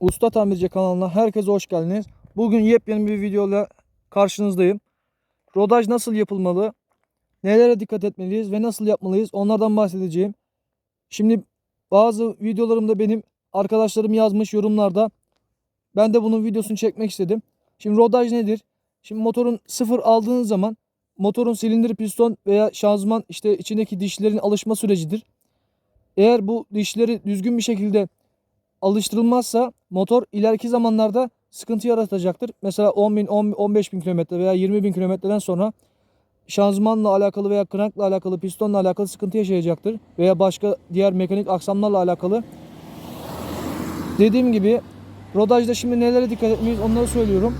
Usta Tamirci kanalına herkese hoş geldiniz. Bugün yepyeni bir videoyla karşınızdayım. Rodaj nasıl yapılmalı? Nelere dikkat etmeliyiz ve nasıl yapmalıyız? Onlardan bahsedeceğim. Şimdi bazı videolarımda benim arkadaşlarım yazmış yorumlarda. Ben de bunun videosunu çekmek istedim. Şimdi rodaj nedir? Şimdi motorun sıfır aldığınız zaman motorun silindir piston veya şanzıman işte içindeki dişlerin alışma sürecidir. Eğer bu dişleri düzgün bir şekilde alıştırılmazsa motor ileriki zamanlarda sıkıntı yaratacaktır. Mesela 10 bin, 10, 15 bin kilometre veya 20 bin kilometreden sonra şanzımanla alakalı veya krankla alakalı, pistonla alakalı sıkıntı yaşayacaktır. Veya başka diğer mekanik aksamlarla alakalı. Dediğim gibi rodajda şimdi nelere dikkat etmeliyiz onları söylüyorum.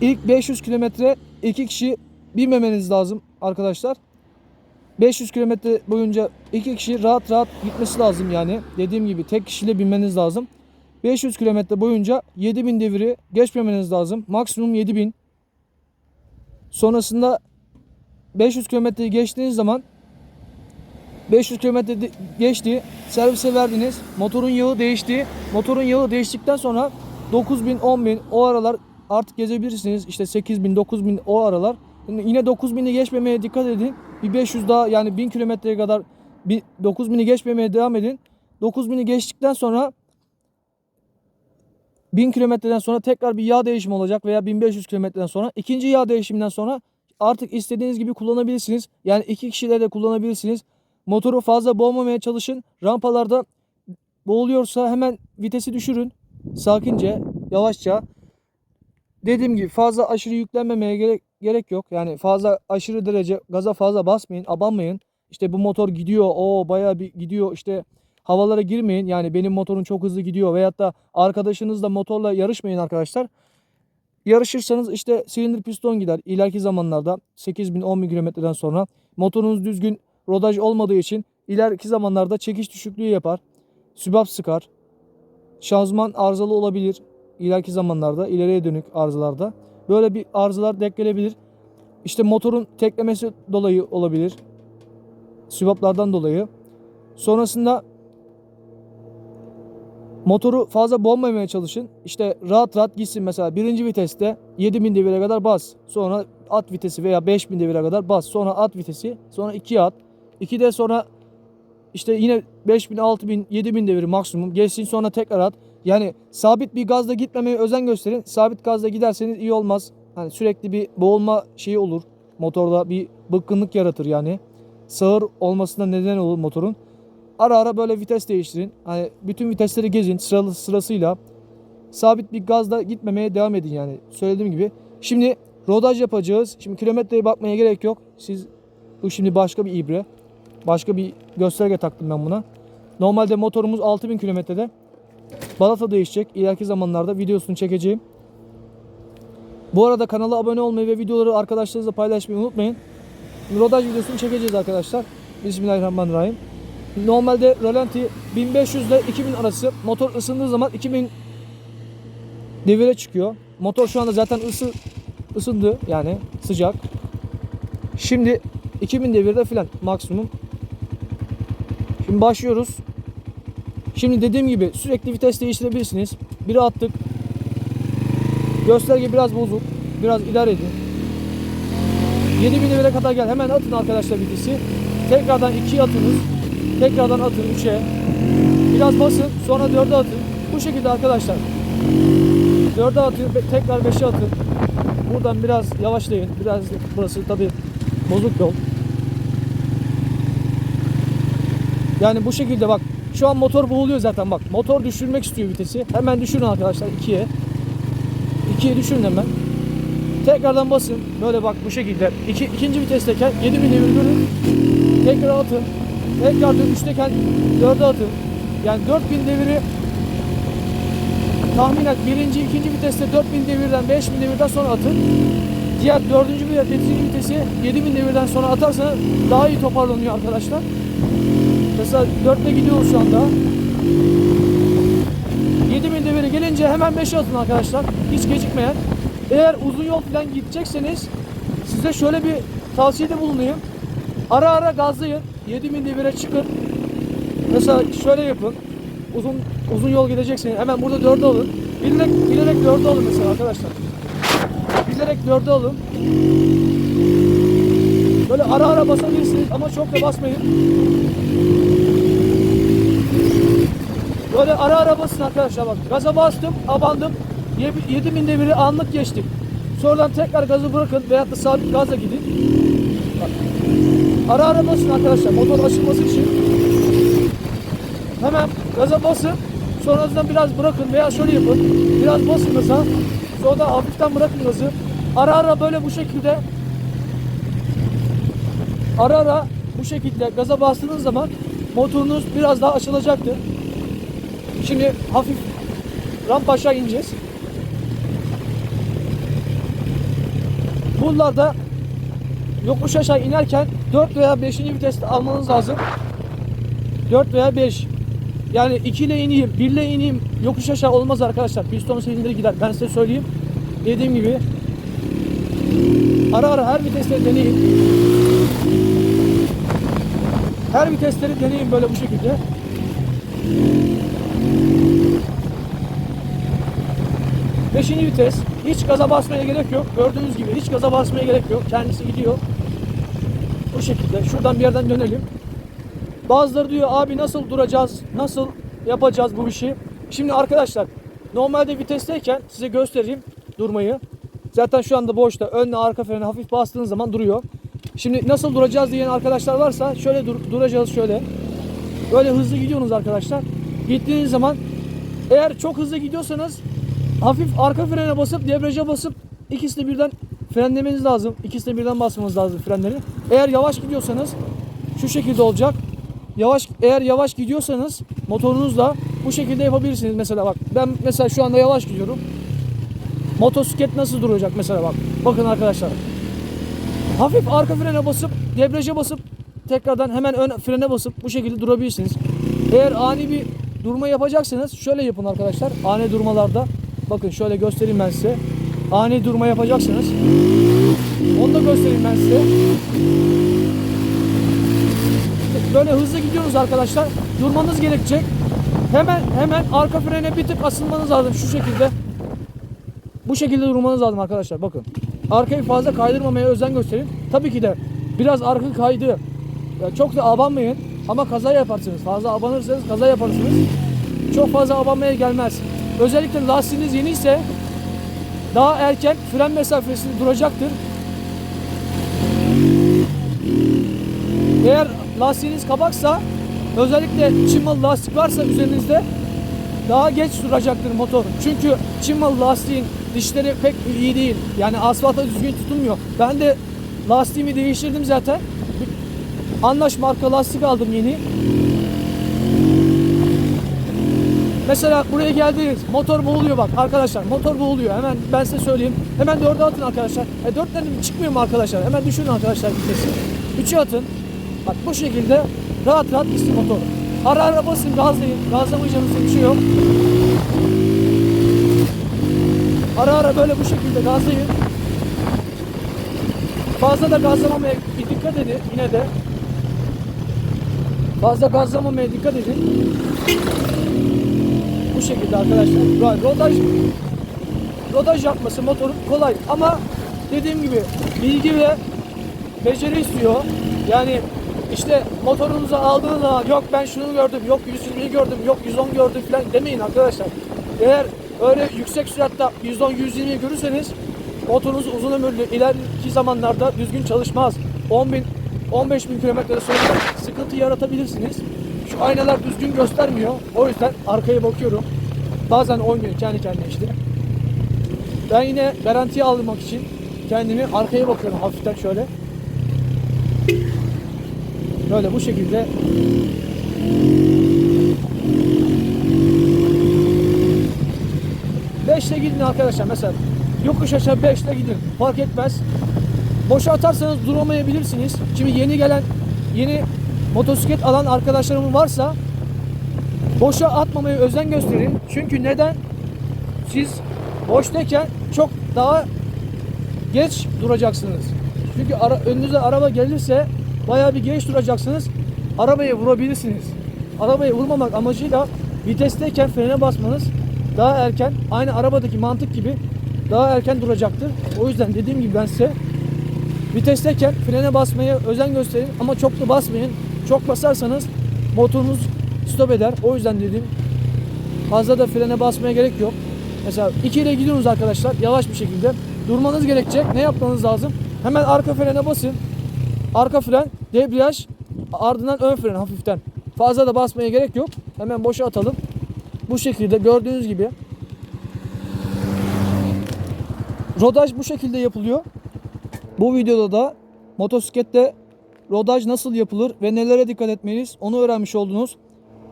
İlk 500 kilometre iki kişi binmemeniz lazım arkadaşlar. 500 kilometre boyunca iki kişi rahat rahat gitmesi lazım yani. Dediğim gibi tek kişiyle binmeniz lazım. 500 kilometre boyunca 7000 deviri geçmemeniz lazım. Maksimum 7000. Sonrasında 500 kilometreyi geçtiğiniz zaman 500 kilometre geçti. Servise verdiniz. Motorun yağı değişti. Motorun yağı değiştikten sonra 9000, 10000 o aralar artık gezebilirsiniz. İşte 8000, 9000 o aralar. Yine 9000'i geçmemeye dikkat edin. Bir 500 daha yani 1000 kilometreye kadar bir 9000'i geçmemeye devam edin. 9000'i geçtikten sonra 1000 kilometreden sonra tekrar bir yağ değişimi olacak veya 1500 kilometreden sonra ikinci yağ değişiminden sonra artık istediğiniz gibi kullanabilirsiniz. Yani iki kişiyle de kullanabilirsiniz. Motoru fazla boğmamaya çalışın. Rampalarda boğuluyorsa hemen vitesi düşürün. Sakince, yavaşça. Dediğim gibi fazla aşırı yüklenmemeye gerek, gerek yok. Yani fazla aşırı derece gaza fazla basmayın, abanmayın. İşte bu motor gidiyor, o bayağı bir gidiyor. İşte havalara girmeyin. Yani benim motorum çok hızlı gidiyor veyahut da arkadaşınızla motorla yarışmayın arkadaşlar. Yarışırsanız işte silindir piston gider. İleriki zamanlarda 8000 10.000 kilometreden sonra motorunuz düzgün rodaj olmadığı için ileriki zamanlarda çekiş düşüklüğü yapar. Sübap sıkar. Şanzıman arızalı olabilir. İleriki zamanlarda ileriye dönük arızalarda. Böyle bir arızalar denk gelebilir. İşte motorun teklemesi dolayı olabilir. Sübaplardan dolayı. Sonrasında motoru fazla boğmamaya çalışın. İşte rahat rahat gitsin mesela birinci viteste 7000 devire kadar bas. Sonra at vitesi veya 5000 devire kadar bas. Sonra at vitesi. Sonra 2'ye at. 2'de sonra işte yine 5000, 6000, 7000 deviri maksimum. Geçsin sonra tekrar at. Yani sabit bir gazla gitmemeye özen gösterin. Sabit gazla giderseniz iyi olmaz. Hani sürekli bir boğulma şeyi olur. Motorda bir bıkkınlık yaratır yani. Sağır olmasına neden olur motorun. Ara ara böyle vites değiştirin. Hani bütün vitesleri gezin sıralı sırasıyla. Sabit bir gazla gitmemeye devam edin yani. Söylediğim gibi. Şimdi rodaj yapacağız. Şimdi kilometreye bakmaya gerek yok. Siz bu şimdi başka bir ibre. Başka bir gösterge taktım ben buna. Normalde motorumuz 6000 kilometrede. Balata değişecek. İleriki zamanlarda videosunu çekeceğim. Bu arada kanala abone olmayı ve videoları arkadaşlarınızla paylaşmayı unutmayın. Rodaj videosunu çekeceğiz arkadaşlar. Bismillahirrahmanirrahim. Normalde rölanti 1500 ile 2000 arası. Motor ısındığı zaman 2000 devire çıkıyor. Motor şu anda zaten ısı ısındı yani sıcak. Şimdi 2000 devirde filan maksimum. Şimdi başlıyoruz. Şimdi dediğim gibi sürekli vites değiştirebilirsiniz. Biri attık. Gösterge biraz bozuk. Biraz idare edin. 7000 devire kadar gel. Hemen atın arkadaşlar vitesi. Tekrardan 2'ye atınız. Tekrardan atın 3'e. Biraz basın. Sonra 4'e atın. Bu şekilde arkadaşlar. 4'e atın. Tekrar 5'e atın. Buradan biraz yavaşlayın. Biraz burası tabi bozuk yol. Yani bu şekilde bak. Şu an motor boğuluyor zaten bak. Motor düşürmek istiyor vitesi. Hemen düşürün arkadaşlar 2'ye. 2'ye düşürün hemen. Tekrardan basın. Böyle bak bu şekilde. İki, ikinci vitesteyken 7000 devir görün. Tekrar atın. Tekrar dönüşteyken 4'e atın. Yani 4000 deviri tahminen birinci, ikinci viteste 4000 devirden 5000 devirden sonra atın. Diğer dördüncü ve beşinci vitesi 7000 devirden sonra atarsanız daha iyi toparlanıyor arkadaşlar. Mesela 4'te gidiyoruz şu anda. 7000 deviri gelince hemen 5'e atın arkadaşlar. Hiç gecikmeyen. Eğer uzun yol falan gidecekseniz size şöyle bir tavsiyede bulunayım. Ara ara gazlayın. 7000 devire çıkın. Mesela şöyle yapın. uzun uzun yol gideceksiniz. Hemen burada dörde alın. Bilerek, bilerek dörde alın mesela arkadaşlar. Bilerek dörde alın. Böyle ara ara basabilirsiniz ama çok da basmayın. Böyle ara ara basın arkadaşlar bak. Gaza bastım, abandım. 7000 deviri anlık geçtik. Sonradan tekrar gazı bırakın veyahut da sabit gazla gidin. Ara ara basın arkadaşlar motor açılması için. Hemen gaza basın. Sonrasında biraz bırakın veya şöyle yapın. Biraz basın gaza. Sonra da hafiften bırakın gazı. Ara ara böyle bu şekilde ara ara bu şekilde gaza bastığınız zaman motorunuz biraz daha açılacaktır. Şimdi hafif rampa aşağı ineceğiz. Buralarda yokuş aşağı inerken 4 veya 5. viteste almanız lazım. 4 veya 5. Yani 2 ile ineyim, 1 ile ineyim yokuş aşağı olmaz arkadaşlar. Piston silindir gider. Ben size söyleyeyim. Dediğim gibi ara ara her viteste deneyin. Her vitesleri deneyin böyle bu şekilde. Beşinci vites. Hiç gaza basmaya gerek yok. Gördüğünüz gibi hiç gaza basmaya gerek yok. Kendisi gidiyor. Bu şekilde. Şuradan bir yerden dönelim. Bazıları diyor abi nasıl duracağız? Nasıl yapacağız bu işi? Şimdi arkadaşlar normalde vitesteyken size göstereyim durmayı. Zaten şu anda boşta. Önle arka freni hafif bastığınız zaman duruyor. Şimdi nasıl duracağız diyen arkadaşlar varsa şöyle dur- duracağız şöyle. Böyle hızlı gidiyorsunuz arkadaşlar. Gittiğiniz zaman eğer çok hızlı gidiyorsanız hafif arka frene basıp debriyaja basıp ikisini birden frenlemeniz lazım. İkisini birden basmanız lazım frenleri. Eğer yavaş gidiyorsanız şu şekilde olacak. Yavaş eğer yavaş gidiyorsanız motorunuzla bu şekilde yapabilirsiniz. Mesela bak ben mesela şu anda yavaş gidiyorum. Motosiklet nasıl duracak mesela bak. Bakın arkadaşlar. Hafif arka frene basıp debriyaja basıp tekrardan hemen ön frene basıp bu şekilde durabilirsiniz. Eğer ani bir durma yapacaksanız şöyle yapın arkadaşlar. Ani durmalarda bakın şöyle göstereyim ben size. Ani durma yapacaksınız. Onu da göstereyim ben size. Böyle hızlı gidiyoruz arkadaşlar. Durmanız gerekecek. Hemen hemen arka frene bir tık asılmanız lazım şu şekilde. Bu şekilde durmanız lazım arkadaşlar bakın. Arkayı fazla kaydırmamaya özen gösterin. Tabii ki de biraz arka kaydı. Çok da abanmayın ama kaza yaparsınız. Fazla abanırsanız kaza yaparsınız. Çok fazla abanmaya gelmez. Özellikle lastiğiniz yeni ise daha erken fren mesafesini duracaktır. Eğer lastiğiniz kabaksa özellikle çimalı lastik varsa üzerinizde daha geç duracaktır motor. Çünkü çimalı lastiğin dişleri pek iyi değil. Yani asfalta düzgün tutunmuyor. Ben de lastiğimi değiştirdim zaten. Anlaş marka lastik aldım yeni. Mesela buraya geldiniz. Motor boğuluyor bak arkadaşlar. Motor boğuluyor. Hemen ben size söyleyeyim. Hemen dörde atın arkadaşlar. E dörtten çıkmıyor mu arkadaşlar? Hemen düşürün arkadaşlar vitesi. Üçe atın. Bak bu şekilde rahat rahat gitsin motor. Ara ara basın gazlayın. Gazlamayacağınız bir şey yok. Ara ara böyle bu şekilde gazlayın. Fazla da gazlamamaya dikkat edin yine de. Fazla gazlamamaya dikkat edin. Bu şekilde arkadaşlar. Ro- Rodaj rodaj yapması motorun kolay ama dediğim gibi bilgi ve beceri istiyor. Yani işte motorunuzu aldığınız zaman yok ben şunu gördüm, yok 120 gördüm, yok 110 gördüm falan demeyin arkadaşlar. Eğer öyle yüksek süratte 110-120 görürseniz motorunuz uzun ömürlü ileriki zamanlarda düzgün çalışmaz. 10 bin 15 bin kilometre sonra sıkıntı yaratabilirsiniz. Şu aynalar düzgün göstermiyor. O yüzden arkaya bakıyorum. Bazen oynuyor kendi kendine işte. Ben yine garantiye almak için kendimi arkaya bakıyorum hafiften şöyle. Böyle bu şekilde Beşle gidin arkadaşlar mesela yokuş aşağı beşle gidin fark etmez. Boşa atarsanız duramayabilirsiniz. Şimdi yeni gelen yeni motosiklet alan arkadaşlarım varsa boşa atmamaya özen gösterin. Çünkü neden? Siz boştayken çok daha geç duracaksınız. Çünkü ara, önünüze araba gelirse bayağı bir geç duracaksınız. Arabaya vurabilirsiniz. Arabaya vurmamak amacıyla vitesteyken frene basmanız daha erken aynı arabadaki mantık gibi daha erken duracaktır. O yüzden dediğim gibi ben size vitesteyken frene basmaya özen gösterin ama çok da basmayın. Çok basarsanız motorunuz stop eder. O yüzden dedim fazla da frene basmaya gerek yok. Mesela 2 ile gidiyorsunuz arkadaşlar yavaş bir şekilde. Durmanız gerekecek. Ne yapmanız lazım? Hemen arka frene basın. Arka fren, debriyaj, ardından ön fren hafiften. Fazla da basmaya gerek yok. Hemen boşa atalım. Bu şekilde gördüğünüz gibi. Rodaj bu şekilde yapılıyor. Bu videoda da motosiklette rodaj nasıl yapılır ve nelere dikkat etmeliyiz onu öğrenmiş oldunuz.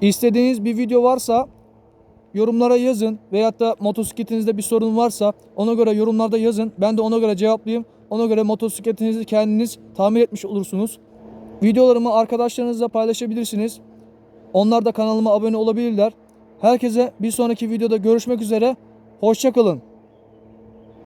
İstediğiniz bir video varsa yorumlara yazın veyahut da motosikletinizde bir sorun varsa ona göre yorumlarda yazın. Ben de ona göre cevaplayayım. Ona göre motosikletinizi kendiniz tamir etmiş olursunuz. Videolarımı arkadaşlarınızla paylaşabilirsiniz. Onlar da kanalıma abone olabilirler. Herkese bir sonraki videoda görüşmek üzere. Hoşçakalın.